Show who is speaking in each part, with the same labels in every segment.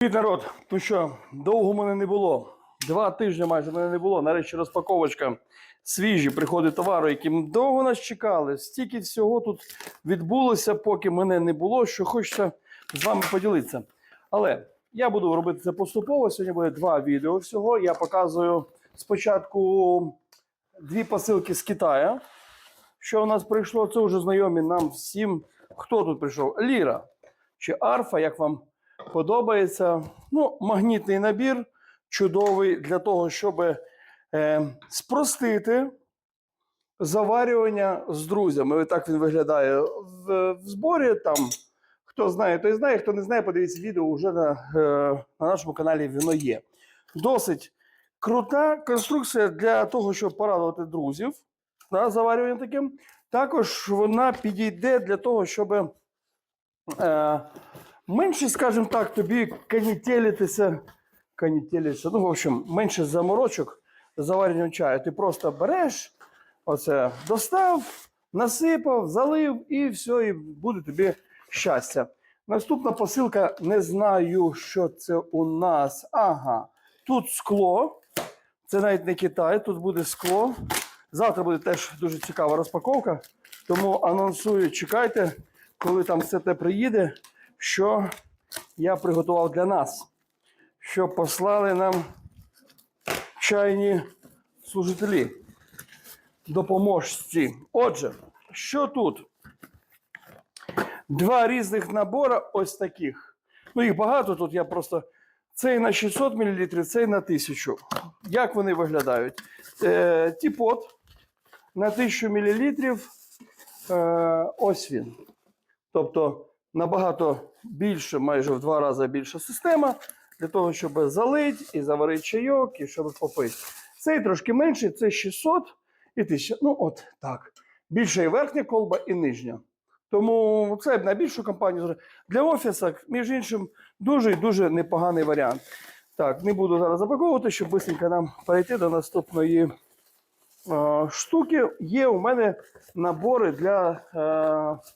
Speaker 1: Привіт, народ! Ну що, довго мене не було. Два тижні майже мене не було. Нарешті розпаковочка. Свіжі приходи товару, яким довго нас чекали. Стільки всього тут відбулося, поки мене не було, що хочеться з вами поділитися. Але я буду робити це поступово. Сьогодні буде два відео всього. Я показую спочатку дві посилки з Китаю. Що у нас прийшло, це вже знайомі нам всім. Хто тут прийшов? Ліра чи Арфа, як вам подобається. Ну, магнітний набір, чудовий для того, щоб е, спростити заварювання з друзями. Так він виглядає в, в зборі. Там хто знає, той знає, хто не знає, подивіться відео вже на, е, на нашому каналі воно є. Досить крута конструкція для того, щоб порадувати друзів на заварювання таким. Також вона підійде для того, щоб. Е, менше, скажімо так, тобі канітелитися, канітелитися, ну, в общем, менше заморочок з заваренням чаю. Ти просто береш, оце, достав, насипав, залив і все, і буде тобі щастя. Наступна посилка, не знаю, що це у нас. Ага, тут скло. Це навіть не Китай, тут буде скло. Завтра буде теж дуже цікава розпаковка. Тому анонсую, чекайте, коли там все те приїде, що я приготував для нас, що послали нам чайні служителі, допоможці. Отже, що тут? Два різних набори ось таких. Ну, їх багато тут, я просто. Цей на 600 мл, цей на 1000. Як вони виглядають? Е, тіпот на 1000 мл. Е, ось він. Тобто набагато більше, майже в два рази більша система для того, щоб залити і заварити чайок, і щоб попити. Цей трошки менший, це 600 і 1000. Ну, от так. Більша і верхня колба, і нижня. Тому це на більшу компанію. Для офісу, між іншим, дуже і дуже непоганий варіант. Так, не буду зараз запаковувати, щоб швидко нам перейти до наступної е, штуки. Є у мене набори для е,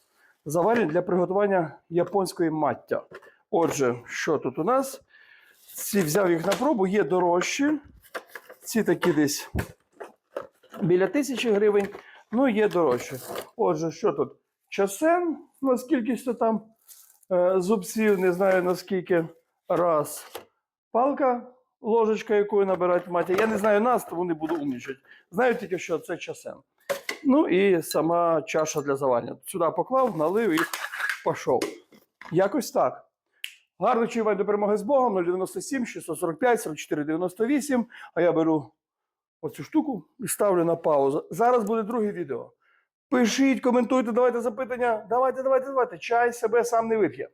Speaker 1: заварень для приготування японської маття. Отже, що тут у нас? Ці взяв їх на пробу, є дорожчі. Ці такі десь біля тисячі гривень, ну є дорожчі. Отже, що тут? Часен, наскільки то там е, зубців, не знаю наскільки. Раз. Палка, ложечка, якою набирають маті. Я не знаю нас, тому не буду умнічати. Знаю тільки, що це часен. Ну і сама чаша для заварення. Сюди поклав, налив і пішов. Якось так. Гарно чую до перемоги з Богом 097 645 44 98. А я беру оцю штуку і ставлю на паузу. Зараз буде друге відео. Пишіть, коментуйте, давайте запитання. Давайте, давайте, давайте. Чай себе сам не вип'є.